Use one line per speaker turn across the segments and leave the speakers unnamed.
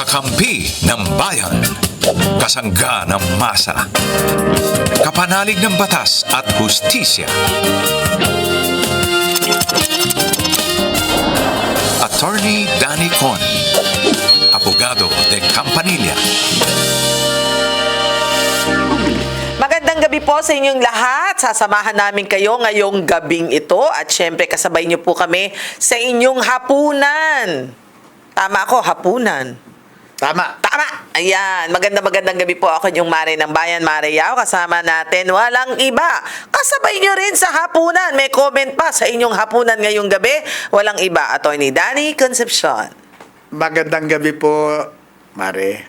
Kakampi ng bayan. Kasangga ng masa. Kapanalig ng batas at hustisya. Attorney Danny Con. Abogado de Campanilla.
Magandang gabi po sa inyong lahat. Sasamahan namin kayo ngayong gabing ito at syempre kasabay niyo po kami sa inyong hapunan. Tama ako, hapunan.
Tama.
Tama! Ayan, maganda magandang gabi po ako yung Mare ng Bayan, Mare Yao. Kasama natin, walang iba. Kasabay nyo rin sa hapunan. May comment pa sa inyong hapunan ngayong gabi. Walang iba. Attorney Danny Concepcion.
Magandang gabi po, Mare.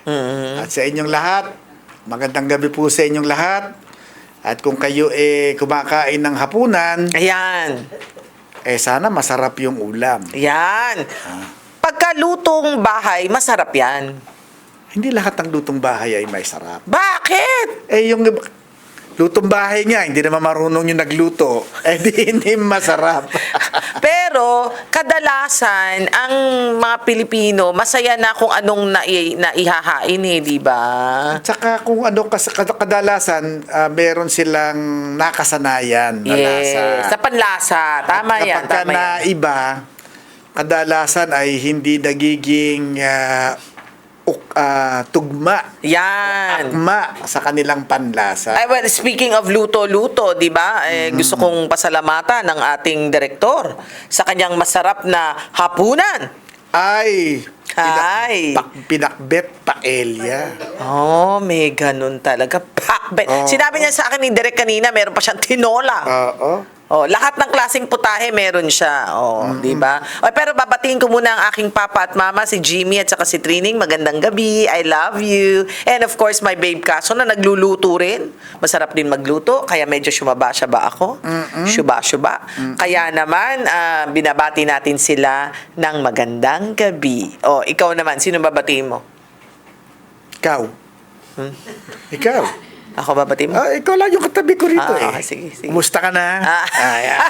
At sa inyong lahat, magandang gabi po sa inyong lahat. At kung kayo eh kumakain ng hapunan,
Ayan.
eh sana masarap yung ulam.
Ayan. Pagkalutong bahay, masarap yan.
Hindi lahat ng lutong bahay ay may sarap.
Bakit?
Eh yung lutong bahay nga, hindi naman marunong yung nagluto, eh di hindi masarap.
Pero kadalasan ang mga Pilipino masaya na kung anong nai, naihahain eh, di ba?
At saka kung ano kas, kadalasan, ah, meron silang nakasanayan na lasa.
Yes, sa panlasa. Tama
At
yan,
kapag ka
tama
na
yan.
iba, kadalasan ay hindi nagiging ah, uk- ah, tugma,
Yan.
akma sa kanilang panlasa.
Ay, well, speaking of luto-luto, di ba? Eh,
Mm-hmm.
Gusto kong pasalamatan ng ating direktor sa kanyang masarap na hapunan.
Ay,
Ay.
pak- pinakbet paelya.
Oh, may ganun talaga. Pakbet.
Oo.
Sinabi niya sa akin ni Direk kanina, meron pa siyang tinola.
Oo.
Oh, lahat ng klaseng putahe meron siya. Oh,
Mm-hmm.
'di ba? Oh, pero babatiin ko muna ang aking papa at mama, si Jimmy at saka si Trining. Magandang gabi. I love you. And of course, my babe Kaso na nagluluto rin. Masarap din magluto, kaya medyo syumaba siya ba ako? Syuba-syuba. Kaya naman, ah, binabati natin sila ng magandang gabi. Oh, ikaw naman, sino babatiin mo?
Ikaw.
Hmm?
Ikaw.
Ako babatiin mo?
Ah, ikaw lang yung katabi ko rito
Ah,
eh.
sige, sige.
Kumusta ka na?
Ah.
Ayan.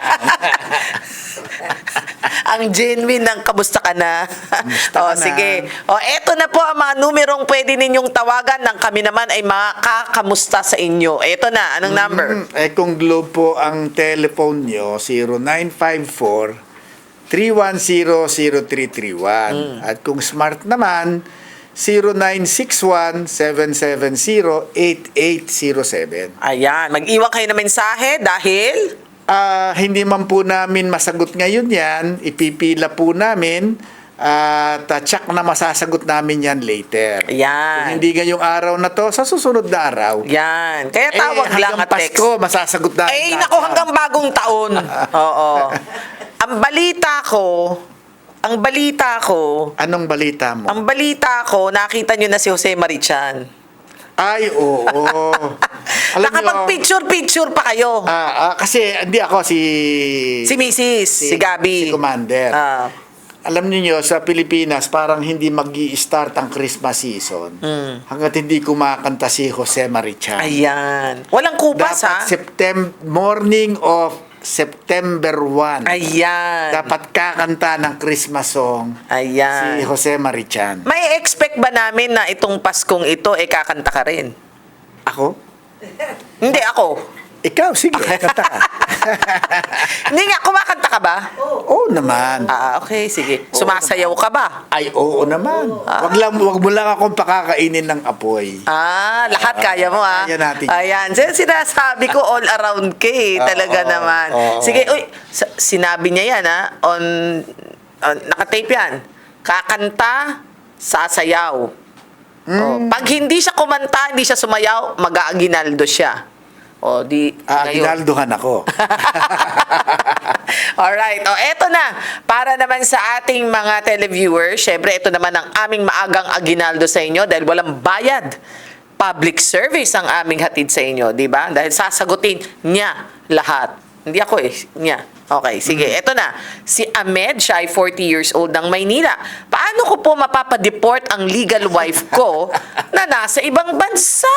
ang genuine ng kamusta ka na. O,
ka na?
sige. O, eto na po ang mga numerong pwede ninyong tawagan ng kami naman ay makakamusta sa inyo. Eto na, anong number?
Mm, eh kung Globe po ang telephone nyo, 0954 3100331. At kung smart naman, 0961-770-8807.
Ayan, mag-iwan kayo ng mensahe dahil
Ah, hindi man po namin masagot ngayon yan, ipipila po namin at uh, tsak na masasagot namin yan later. Kung
Ayan.
hindi ngayong araw na to, sa susunod na araw.
Yan. Kaya tawag
eh,
lang at text.
Pasko, masasagot namin.
Eh,
yan.
hanggang bagong taon. Oo. Ang balita ko, ang balita ko,
Anong balita mo?
ang balita ko, nakita nyo na si Jose Marichan.
Ay, oo. Alam
Nakapag-picture-picture pa kayo.
ah, ah, kasi hindi ako si...
si Mrs. Si, Gabi.
Si Commander.
Ah.
Alam niyo sa Pilipinas, parang hindi mag start ang Christmas season
Hmm.
hanggat hindi kumakanta si Jose Marichan.
ayan. Walang kupas, ha?
Dapat September, morning of September 1.
Ayan.
Dapat kakanta ng Christmas song
Ayan.
si Jose Marichan.
May expect ba namin na itong Paskong ito, eh, kakanta ka rin?
Ako?
Hindi, ako.
Ikaw, sige, kanta ka.
Hindi nga, kumakanta ka ba?
Oo naman.
Ah, okay, sige. Sumasayaw ka ba?
Ay, oo naman. Wag lang, wag mo lang akong pakakainin ng apoy.
Ah, lahat kaya mo ah.
Kaya natin.
Ayan, Sin- sinasabi ko all around ka eh, talaga
oo,
naman.
oo.
Sige, uy, sa- sinabi niya yan ah, on, on nakatape yan. Kakanta, sasayaw. Oh, pag hindi siya kumanta, hindi siya sumayaw, mag-aaginaldo siya. O, di,
Ah, ginalduhan ako.
Alright. O, eto na. Para naman sa ating mga televiewers, syempre, ito naman ang aming maagang aginaldo sa inyo dahil walang bayad. Public service ang aming hatid sa inyo, di ba? Dahil sasagutin niya lahat. Hindi ako eh, niya. Okay, sige.
Mm.
Ito na. Si Ahmed, siya ay 40 years old ng Maynila. Paano ko po mapapadeport ang legal wife ko na nasa ibang bansa?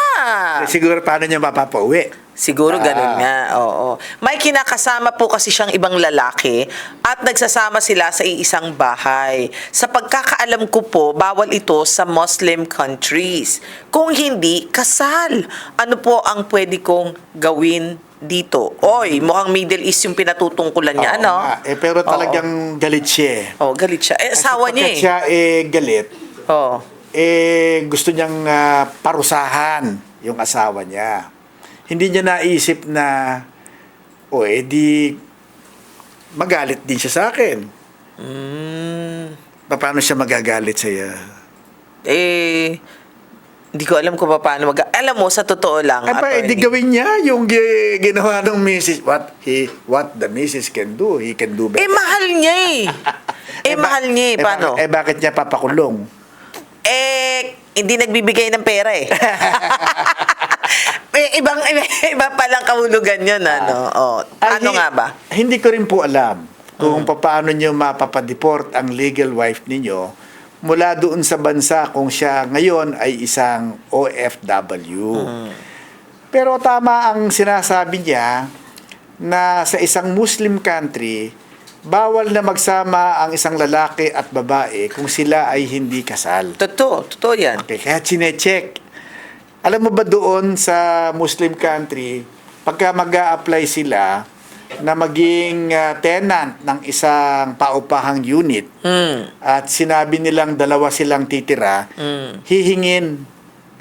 Siguro paano niya mapapauwi?
Siguro
Ah.
ganun nga, oo. May kinakasama po kasi siyang ibang lalaki at nagsasama sila sa iisang bahay. Sa pagkakaalam ko po, bawal ito sa Muslim countries. Kung hindi, kasal. Ano po ang pwede kong gawin dito? Oy, mukhang Middle East yung pinatutungkulan niya,
Oo
ano?
nga. Eh, pero
Oo.
talagang galit siya eh.
Oh, galit siya. Eh, asawa niya
Sapagkat
eh.
siya eh galit,
Oh.
eh gusto niyang ah, parusahan yung asawa niya. Hindi niya naisip na, o eh di, magalit din siya sa akin.
Mm,
Paano siya magagalit sa'yo?
eh, hindi ko alam kung paano mag... Alam mo, sa totoo lang,
Ay pa, eh, di
attorney.
gawin niya yung gi- ginawa ng Mrs. What he, what the Mrs. can do, he can do better.
Eh, mahal niya eh. eh,
ba-
mahal niya eh. Paano?
bakit- Eh, bakit niya papakulong?
Eh, hindi nagbibigay ng pera eh. eh ibang, iba, iba palang kahulugan yun, ano? Oh, ano nga ba?
Hindi ko rin po alam kung paano niyo mapapadeport ang legal wife ninyo mula doon sa bansa kung siya ngayon ay isang OFW. Pero tama ang sinasabi niya na sa isang Muslim country, bawal na magsama ang isang lalaki at babae kung sila ay hindi kasal.
Totoo, totoo yan.
Okay, kaya chinecheck. Alam mo ba doon sa Muslim country, pagka mag apply sila na maging ah, tenant ng isang paupahang unit
Hmm.
at sinabi nilang dalawa silang titira,
Hmm.
hihingin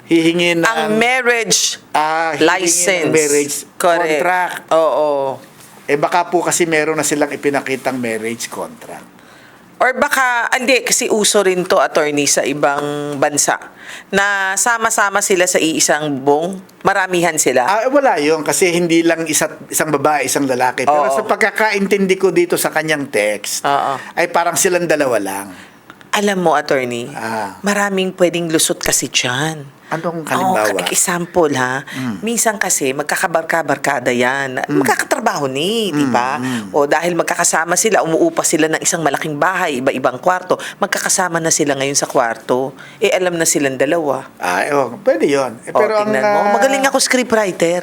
hihingin ng
Ang marriage
ah,
license.
marriage
Correct.
contract.
Oo.
Eh baka po kasi meron na silang ipinakitang marriage contract.
Or baka, hindi, kasi uso rin to, attorney, sa ibang bansa. Na sama-sama sila sa iisang bong. Maramihan sila.
Ah, wala yun kasi hindi lang isa, isang babae, isang lalaki. Pero
Oo.
sa pagkakaintindi ko dito sa kanyang text,
Oo.
ay parang silang dalawa lang.
Alam mo, attorney,
Ah.
maraming pwedeng lusot kasi dyan.
Anong halimbawa?
ka- example ha. Minsan kasi magkakabarka-barkada yan. Magkakatrabaho ni, di ba? O dahil magkakasama sila, umuupa sila ng isang malaking bahay, iba-ibang kwarto. Magkakasama na sila ngayon sa kwarto. Eh alam na silang dalawa.
ah, ewan, pwede yun. Eh,
Pero
pero ang,
tingnan mo,
ah,
magaling ako scriptwriter.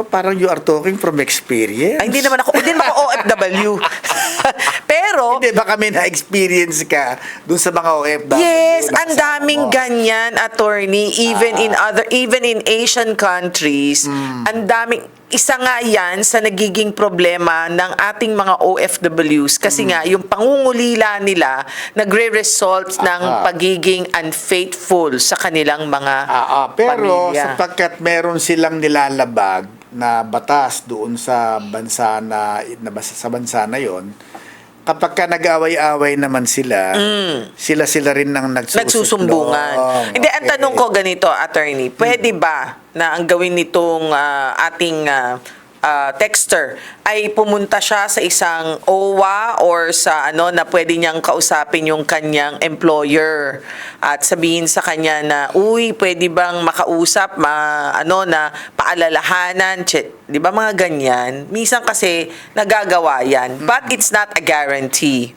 Oh, parang you are talking from experience.
Ay, hindi naman ako, hindi naman ako OFW. Pero,
Hindi, baka may na-experience ka dun sa mga OFW.
Yes,
na
ang daming
mo.
ganyan, attorney, even in
Ah.
other even in Asian countries.
Hmm.
Ang daming isa nga yan sa nagiging problema ng ating mga OFWs kasi
Hmm.
nga yung pangungulila nila nagre-result ng
Ah.
pagiging unfaithful sa kanilang mga
Ah, ah, pero
pamilya.
sapagkat meron silang nilalabag na batas doon sa bansa na, na sa bansa na 'yon, kapag ka nag-away-away naman sila, sila-sila rin nang nagsusumbungan.
Mm. nagsusumbungan. Hindi, ang tanong ko ganito, attorney, pwede ba na ang gawin nitong ah, ating ah, ah, texter ay pumunta siya sa isang OWA or sa ano na pwede niyang kausapin yung kanyang employer. At sabihin sa kanya na uy pwede bang makausap ma ano na paalalahanan 'di ba mga ganyan. Minsan kasi nagagawa yan but it's not a guarantee.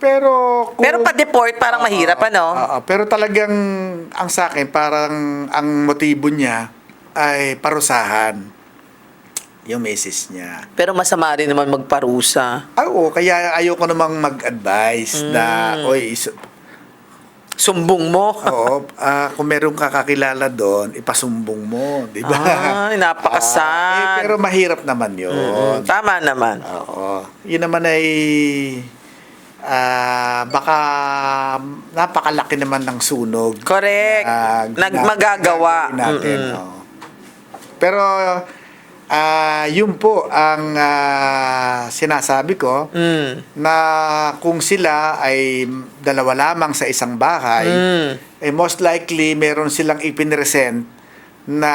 Pero kung,
pero pa-deport parang mahirap ano?
Oo, pero talagang ang sa akin parang ang motibo niya ay parusahan yung misis niya.
Pero masama rin naman magparusa.
Ah, oo, kaya ayoko namang mag-advise na,
Mm.
oy, is-
Sumbong mo.
oo, ah, kung meron ka kakilala doon, ipasumbong mo, di ba?
Ay, napakasad.
Ah, eh, pero mahirap naman yun.
Mm, Tama naman.
Oo. Yun naman ay ah, baka napakalaki naman ng sunog.
Correct.
na
Nag
gina-
magagawa.
gagawin natin.
Mm-mm.
oo. Pero ah, yun po ang ah, sinasabi ko
Mm.
na kung sila ay dalawa lamang sa isang bahay,
Mm.
eh most likely meron silang ipinresent na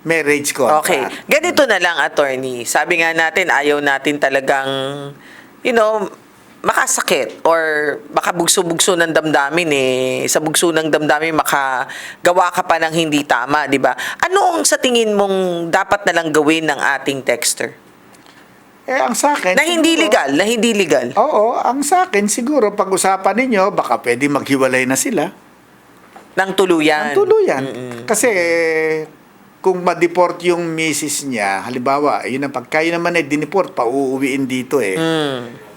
marriage contract.
Okay. Ganito na lang, attorney. Sabi nga natin, ayaw natin talagang, you know, makasakit or baka bugso-bugso ng damdamin eh. Sa bugso ng damdamin, makagawa ka pa ng hindi tama, di ba? Ano ang sa tingin mong dapat na lang gawin ng ating texter?
Eh, ang sa akin...
Na hindi
siguro-
legal, na hindi legal.
Oo, ang sa akin, siguro, pag-usapan ninyo, baka pwede maghiwalay na sila.
Ng tuluyan.
Ang tuluyan. Kasi, kung ma-deport yung misis niya, halimbawa, yun ang pagkayo naman ay dineport, pauuwiin dito eh.
Mm.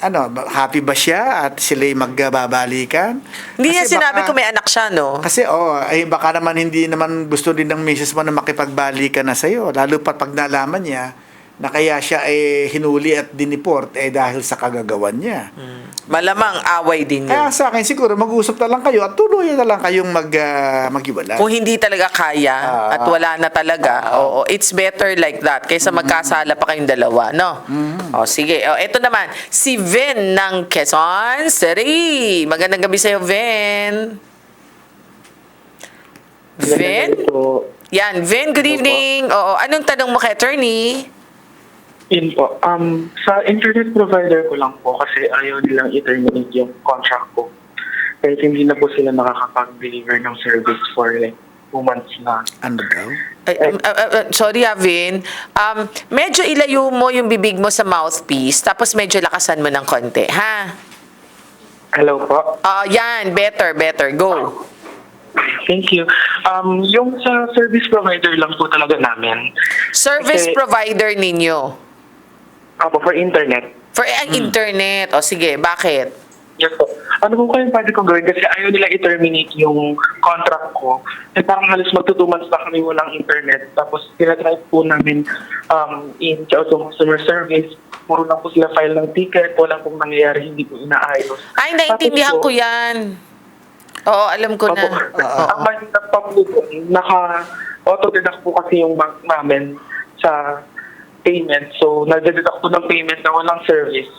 Ano, happy ba siya at sila'y magbabalikan?
Hindi niya sinabi
baka-
kung may anak siya, no?
Kasi oh, ay baka naman hindi naman gusto din ng misis mo na makipagbalikan na sa'yo. Lalo pa pag nalaman niya na kaya siya eh hinuli at dineport eh dahil sa kagagawan niya.
Malamang away din yun.
Kaya sa akin siguro mag-usap na lang kayo at tuluyan na lang kayong mag, uh, maghiwalay.
Kung hindi talaga kaya
Ah.
at wala na talaga, oo, it's better like that kaysa magkasala pa kayong dalawa, no? O sige, o ito naman, si Vin ng Quezon City. Magandang gabi sa'yo, Vin. Vin?
So,
Yan, Vin, good evening. Oo, anong tanong mo kay attorney?
Yun po. Um, sa internet provider ko lang po kasi ayaw nilang i-terminate yung contract ko. Kahit hindi na po sila nakakapag-deliver ng service for like two months na.
Ano daw?
Ay, um, uh, uh, uh, sorry, ah, Vin. Um, medyo ilayo mo yung bibig mo sa mouthpiece, tapos medyo lakasan mo ng konti, ha?
Hello po.
Ah, yan, better, better. Go.
Thank you. Um, yung sa service provider lang po talaga namin.
Service
Okay.
provider ninyo.
Ako for internet.
For ang internet. O sige, bakit?
Yes po. Ano po kayong pwede kong gawin? Kasi ayaw nila i-terminate yung contract ko. Eh parang halos magto months na kami walang internet. Tapos tinatry po namin um, in out of customer service. Puro lang po sila file ng ticket. Wala pong nangyayari. Hindi po inaayos.
Ay, naintindihan
Tapos
ko yan. Oo, alam ko na.
Opo.
Oo.
Ang mahirap pa po doon, naka-auto-deduct po kasi yung bank namin sa payment. So, nag-deduct po ng payment na walang service.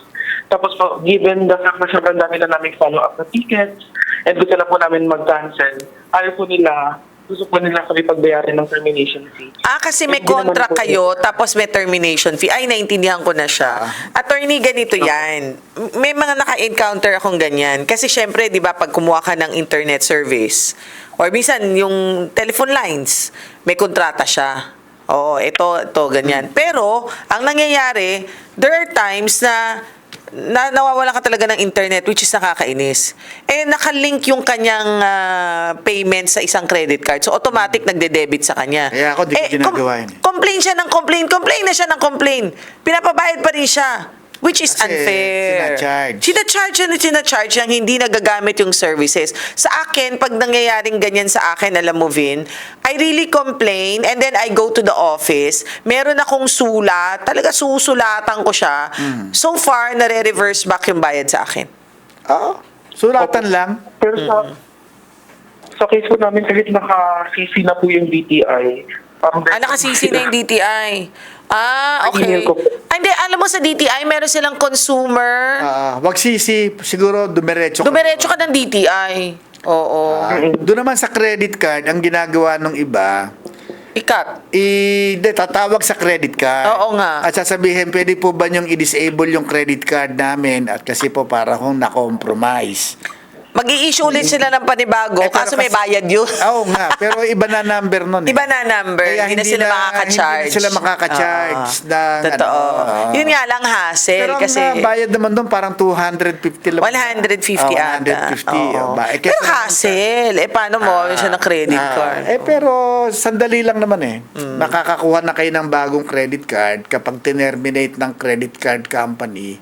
Tapos po, given the fact na sobrang dami na namin follow-up na tickets, and gusto na po namin mag-cancel, ayaw po nila, gusto po nila kami pagbayarin ng termination fee.
Ah, kasi may contract kayo,
yun.
tapos may termination fee. Ay, naintindihan ko na siya. Attorney, ganito yan. May mga naka-encounter akong ganyan. Kasi syempre, di ba, pag kumuha ka ng internet service, or minsan yung telephone lines, may kontrata siya. Oo, ito, ito, ganyan. Pero, ang nangyayari, there are times na na nawawalan ka talaga ng internet which is nakakainis. Eh nakalink yung kanyang ah, payment sa isang credit card. So automatic nagde-debit sa kanya.
Kaya ako di ko
Eh,
ginagawa yun eh.
complain siya ng complain. Complain na siya ng complain. Pinapabayad pa rin siya. Which is
Kasi
unfair.
sinacharge.
Sinacharge na sinacharge yung hindi nagagamit yung services. Sa akin, pag nangyayaring ganyan sa akin, alam mo, Vin, I really complain and then I go to the office. Meron akong sulat. Talaga susulatan ko siya.
Hmm.
So far, nare-reverse back yung bayad sa akin.
Oo. Sulatan lang.
Pero sa, sa case po namin, kahit naka-CC na po yung DTI, parang
Ah, nakasisi na yung DTI. Ah,
Ang
okay.
email ko.
Ah, Hindi, alam mo sa DTI, meron silang consumer.
Ah, wag sisi, siguro dumiretso ka.
Dumiretso ka ng DTI. Oo.
Ah, doon naman sa credit card, ang ginagawa ng iba,
Ikat.
i de, tatawag sa credit card.
Oo nga.
At sasabihin, pwede po ba niyong i-disable yung credit card namin at kasi po para kung na-compromise.
Mag issue ulit sila ng panibago,
Eh,
kaso may bayad yun.
Oo nga, pero iba na number nun eh.
Iba na number,
Kaya
hindi, na sila makaka-charge.
Hindi na sila makaka-charge
Oo.
ng
Totoo.
ano.
Yun nga lang hassle
Pero
kasi
ang ah, bayad naman doon parang 250 lang.
150
Oh,
ata.
150.
Oo.
oh, ba? Eh,
Pero hassle. Eh, paano mo siya ng credit
Ah,
card?
Eh pero sandali lang naman eh.
Mm.
Nakakakuha na kayo ng bagong credit card kapag tinerminate ng credit card company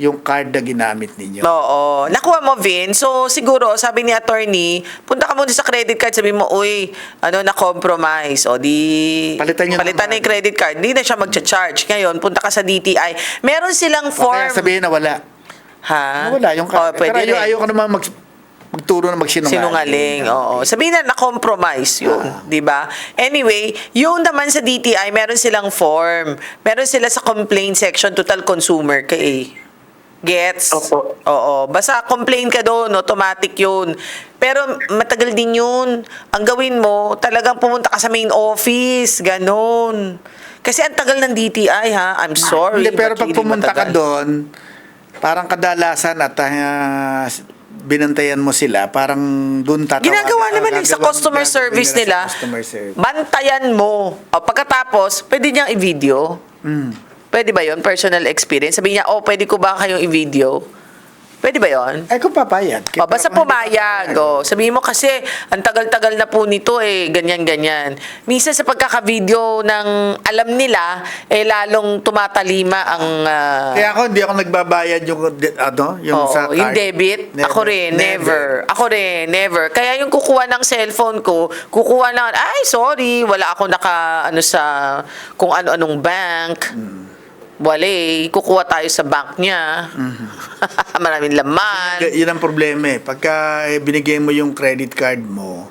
yung card na ginamit ninyo.
Oo. Nakuha mo, Vin. So, siguro, sabi ni attorney, punta ka muna sa credit card, sabi mo, uy, ano, na-compromise. O, di...
Palitan nyo
Palitan na yung credit card. Hindi na siya mag-charge. Ngayon, punta ka sa DTI. Meron silang
O
form.
kaya sabihin na wala.
ha?
Wala yung
Oh,
card. pero
pwede
ayaw,
rin.
ayaw ko naman mag, magturo na magsinungaling.
Sinungaling, oo. Sabihin na na-compromise yun,
Ah.
di ba? Anyway, yung naman sa DTI, meron silang form. Meron sila sa complaint section, total consumer ka eh. Gets?
Opo.
Oo. Basta complain ka doon, automatic yun. Pero matagal din yun. Ang gawin mo, talagang pumunta ka sa main office, ganon. Kasi ang tagal ng DTI ha. I'm sorry.
Hindi, pero
but
pag
really
pumunta ka
matagal.
doon, parang kadalasan at ah, binantayan mo sila, parang doon tatawagan.
Ginagawa
ah,
naman yun sa
gagawin-
customer service
nila. Sa customer service.
Bantayan mo. O, pagkatapos, pwede niyang i-video.
Mm.
Pwede ba yon Personal experience? Sabi niya, oh, pwede ko ba kayong i-video? Pwede ba yon
Ay, kung papayag.
O, basta pumayag. O, sabihin mo kasi, ang tagal-tagal na po nito eh, ganyan-ganyan. Minsan sa pagkaka-video ng alam nila, eh lalong tumatalima ang... ah,
Kaya ako, hindi ako nagbabayad yung, de- ano, yung
Oo,
sa card.
yung debit,
Never.
ako rin, never. Ako rin, never. Kaya yung kukuha ng cellphone ko, kukuha ng, ay, sorry, wala ako naka, ano sa, kung ano-anong bank. Wala eh. Kukuha tayo sa bank niya.
Hmm.
Maraming laman.
Y- yun ang problema eh. Pagka eh, binigay mo yung credit card mo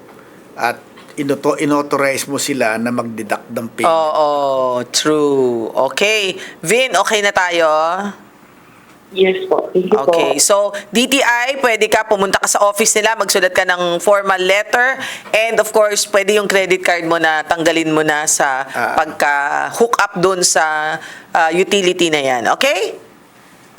at inoto, inauthorize mo sila na mag-deduct ng payment.
Oo, true. Okay. Vin, okay na tayo?
Yes po. Thank you
Okay.
po.
So, DTI, pwede ka pumunta ka sa office nila, magsulat ka ng formal letter, and of course, pwede yung credit card mo na tanggalin mo na sa
Ah.
pagka-hook up dun sa ah, utility na yan. Okay?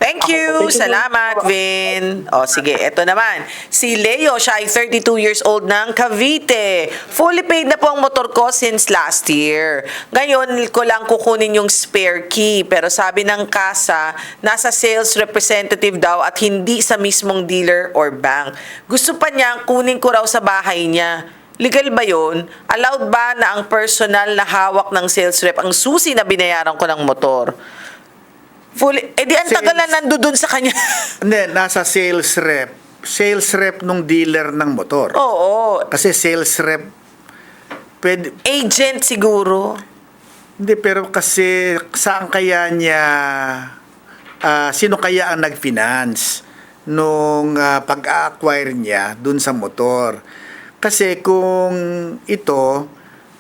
Thank you.
Thank you
Salamat,
po.
Vin. O, sige. Eto naman. Si Leo, siya ay 32 years old ng Cavite. Fully paid na po ang motor ko since last year. Ngayon, ko lang kukunin yung spare key. Pero sabi ng kasa, nasa sales representative daw at hindi sa mismong dealer or bank. Gusto pa niya kunin ko raw sa bahay niya. Legal ba yun? Allowed ba na ang personal na hawak ng sales rep ang susi na binayaran ko ng motor? Fully, eh di ang tagal na nandun sa kanya.
Hindi, nasa sales rep. Sales rep nung dealer ng motor.
Oo.
Kasi sales rep, pwede,
Agent siguro.
hindi, pero kasi saan kaya niya, ah, sino kaya ang nag-finance nung ah, pag-acquire niya dun sa motor? Kasi kung ito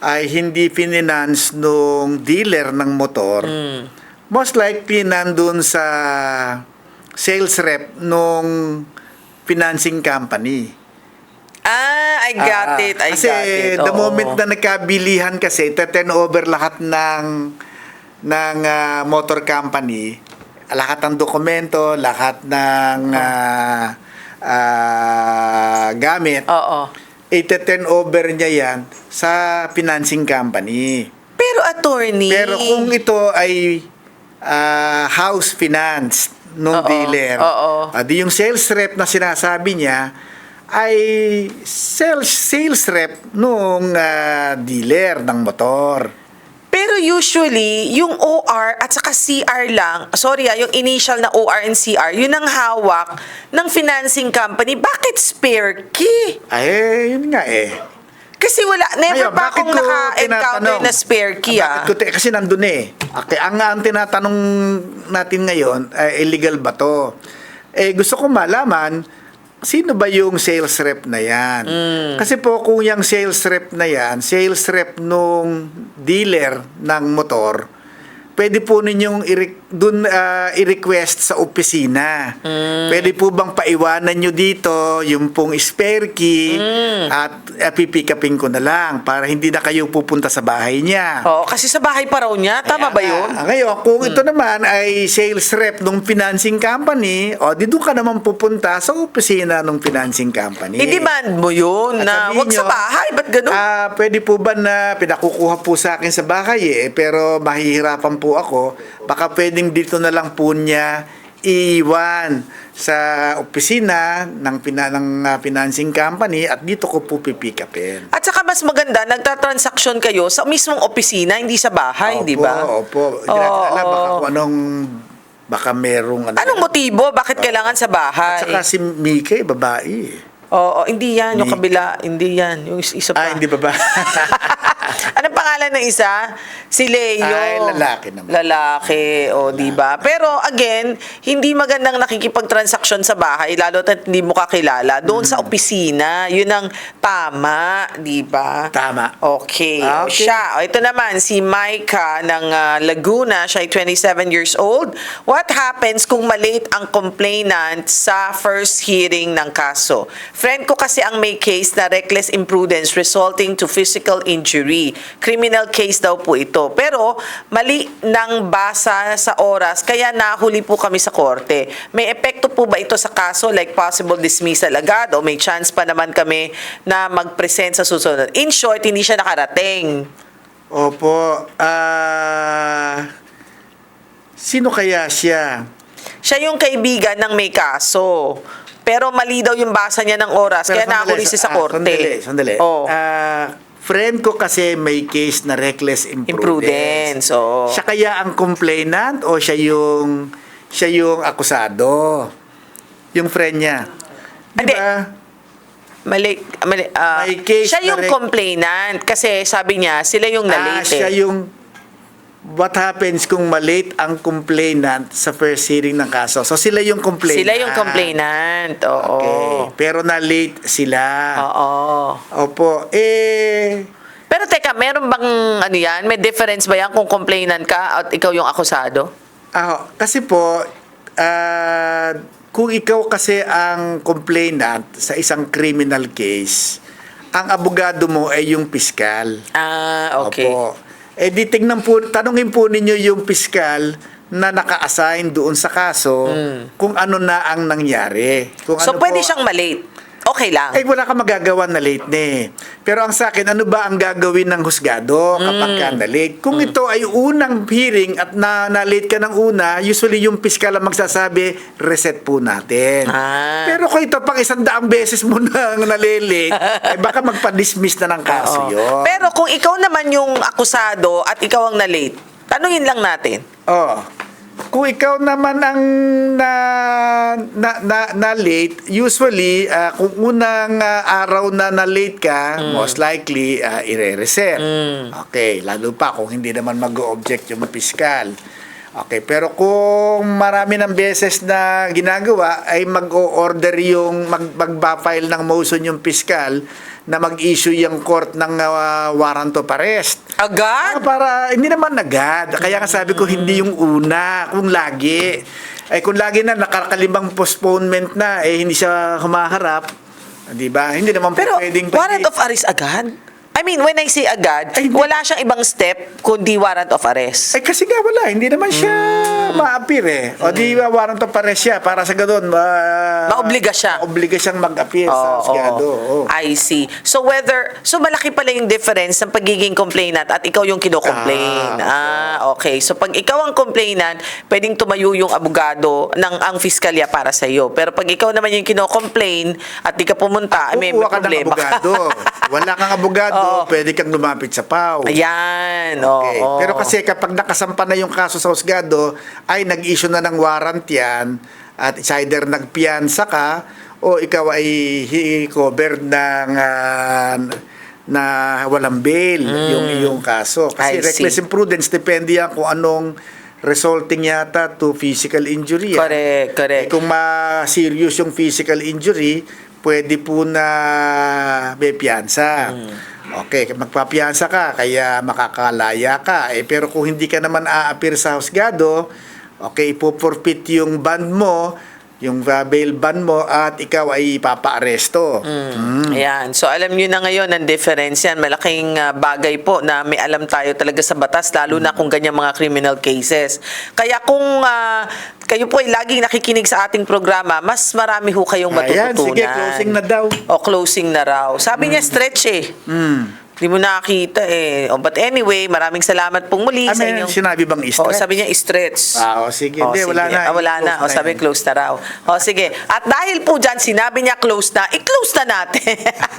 ay hindi finance nung dealer ng motor, most likely nandun sa sales rep nung financing company.
Ah, I got
Ah,
it. I
kasi
got it.
the moment na nagkabilihan kasi, turn over lahat ng ng ah, motor company, lahat ng dokumento, lahat ng ah, ah, gamit,
Oo.
ite-turn over niya yan sa financing company.
Pero attorney.
Pero kung ito ay ah, house finance nung
Oo,
dealer,
oo.
ah, di yung sales rep na sinasabi niya ay sales sales rep nung ah, dealer ng motor.
Pero usually, yung OR at saka CR lang, sorry ah, yung initial na OR and CR, yun ang hawak ng financing company. Bakit spare key?
Ay, yun nga eh.
Kasi wala, never
Ngayon,
pa
bakit
akong
ko
naka-encounter
tinatanong?
na spare key
Ah,
ah.
Ko ti- kasi nandun eh. Okay, ang, ang tinatanong natin ngayon, ay illegal ba to? Eh, gusto ko malaman, sino ba yung sales rep na yan?
Mm.
Kasi po kung yung sales rep na yan, sales rep nung dealer ng motor, pwede po ninyong i- dun, ah, i-request sa opisina.
Mm.
Pwede po bang paiwanan nyo dito yung pong spare key
Mm.
at uh, pipikapin ko na lang para hindi na kayo pupunta sa bahay niya.
Oo, kasi sa bahay pa raw niya. Tama ba yun?
Ah, ngayon, kung ito naman ay sales rep ng financing company, o di doon ka naman pupunta sa opisina ng financing company.
I-demand mo yun
At
na wag sa bahay. Ba't ganun?
Ah, pwede po ba na pinakukuha po sa akin sa bahay eh, pero mahihirapan po ako. Baka pwedeng dito na lang po niya iiwan sa opisina ng, pina, ng ah, financing company at dito ko po pipikapin.
At saka mas maganda, nagtatransaksyon kayo sa mismong opisina, hindi sa bahay,
Opo,
di ba?
Opo, natin alam baka kung anong baka merong ano.
Anong motibo? Bakit kailangan sa
At
bahay?
saka si Mike, babae.
Oo, hindi yan. Yung
Ni-
kabila, hindi yan. Yung is- isa pa.
Ah, hindi ba ba?
Anong pangalan ng isa? Si Leo.
Ay, lalaki naman.
Lalaki, o di ba? Pero again, hindi magandang nakikipagtransaksyon sa bahay, lalo at hindi mo kakilala. Doon sa opisina, yun ang tama, di ba?
Tama.
Okay.
Ah,
O,
okay.
Siya, o, ito naman, si Micah ng ah, Laguna, siya ay 27 years old. What happens kung malate ang complainant sa first hearing ng kaso? Friend ko kasi ang may case na reckless imprudence resulting to physical injury. Criminal case daw po ito. Pero mali ng basa sa oras, kaya nahuli po kami sa korte. May epekto po ba ito sa kaso like possible dismissal agad o may chance pa naman kami na mag-present sa susunod? In short, hindi siya nakarating.
Opo. Ah Sino kaya siya?
Siya yung kaibigan ng may kaso. Pero mali daw yung basa niya ng oras,
Pero
kaya
sandali,
nakulisi sa
ah,
korte.
Sandali, sandali.
Oh.
Ah, friend ko kasi may case na reckless imprudence.
Imprudence, oo.
Siya kaya ang complainant o siya yung siya yung akusado? Yung friend niya. Di
Hindi.
ba?
Mali, mali, ah,
May case
siya yung
na rec-
complainant kasi sabi niya, sila yung
Ah,
nalate.
siya yung what happens kung malate ang complainant sa first hearing ng kaso. So sila yung complainant.
Sila yung complainant, oo.
Okay. Pero na late sila.
Oo.
Opo. Eh
Pero teka, meron bang ano yan? May difference ba yan kung complainant ka at ikaw yung akusado?
Ah, kasi po, ah, kung ikaw kasi ang complainant sa isang criminal case, ang abogado mo ay yung piskal.
Ah, okay.
Opo. Eh di tignan po, tanungin po ninyo yung piskal na naka-assign doon sa kaso kung ano na ang nangyari. Kung.
So,
ano
pwede
po-
siyang malate. Okay lang.
eh, wala ka magagawa na late na eh. Pero ang sa akin, ano ba ang gagawin ng husgado kapag ka na late? Kung ito ay unang hearing at na, na late ka ng una, usually yung piskal ang magsasabi, reset po natin.
Ah.
Pero kung ito pang isang daang beses mo nang nalilate, ay baka magpa-dismiss na ng kaso
Oo.
yun.
Pero kung ikaw naman yung akusado at ikaw ang na-late, tanungin lang natin.
Oh. Kung ikaw naman ang na na, na, na late, usually ah, kung unang ah, araw na na late ka, most likely uh, ire-reset. Okay, lalo pa kung hindi naman mag-object yung piskal. Okay, pero kung marami ng beses na ginagawa ay mag-o-order yung mag magba-file ng motion yung piskal na mag-issue yung court ng ah, warrant of arrest. Ah,
Agad?
para hindi naman agad. Kaya nga sabi ko hindi yung una, kung lagi. Eh kung lagi na nakakalimang postponement na eh hindi siya humaharap, 'di ba? Hindi naman
Pero
pwedeng
warrant of arrest agad? I mean, when I say agad,
Ay,
wala siyang ibang step kundi warrant of arrest.
Eh kasi nga wala, hindi naman siya Ma-appear eh. O di ba warrant of arrest siya para sa ganun, ma
Maobliga siya.
Obliga siyang mag-appear sa
Oo,
husgado.
oo. I see. So whether, so malaki pala yung difference ng pagiging complainant at ikaw yung kino-complain.
Ah,
Ah, okay. So pag ikaw ang complainant, pwedeng tumayo yung abogado ng ang fiskalya para sa iyo. Pero pag ikaw naman yung kino-complain at di ka pumunta, ay may, may
Kukuha ka ng
problema ka.
abogado. Wala kang abogado,
Oo.
pwede kang lumapit sa PAW.
Ayan.
Okay.
oo.
Pero kasi kapag nakasampa na yung kaso sa husgado, ay nag-issue na ng warrant yan at it's either nagpiyansa ka o ikaw ay covered ng ah, na walang bail yung yung kaso.
I
Kasi
see.
reckless imprudence depende yan kung anong resulting yata to physical injury. yan.
Correct, correct.
Eh, kung ma-serious yung physical injury, pwede po na may piyansa.
Hmm.
Okay, magpapiyansa ka, kaya makakalaya ka. Eh, pero kung hindi ka naman a-appear sa husgado, okay, ipoforfeit yung bond mo, yung uh, bail bond mo, at ikaw ay ipapa-aresto.
Hmm. Ayan. So, alam nyo na ngayon ang difference yan. Malaking ah, bagay po na may alam tayo talaga sa batas, lalo na kung ganyan mga criminal cases. Kaya kung ah, kayo po ay laging nakikinig sa ating programa, mas marami ho kayong
Ayan,
matututunan.
sige, closing na daw.
O, closing na raw. Sabi niya, stretch eh.
Mm.
Hindi mo nakakita eh. O, but anyway, maraming salamat pong muli
Ah,
sa
may
inyong...
sinabi bang
O,
stretch?
sabi niya, stretch.
Ah, o, sige.
O,
Hindi, wala na.
Ah, wala na.
I-close
O,
na
sabi, close na raw. O, sige. At dahil po dyan, sinabi niya close na, i-close na natin.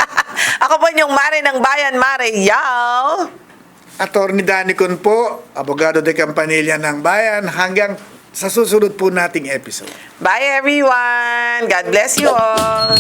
Ako po yung Mare ng Bayan, Mare. Yaw!
Attorney Danny Con po, abogado de Campanilla ng Bayan, hanggang sa susunod po nating episode.
Bye, everyone. God bless you all.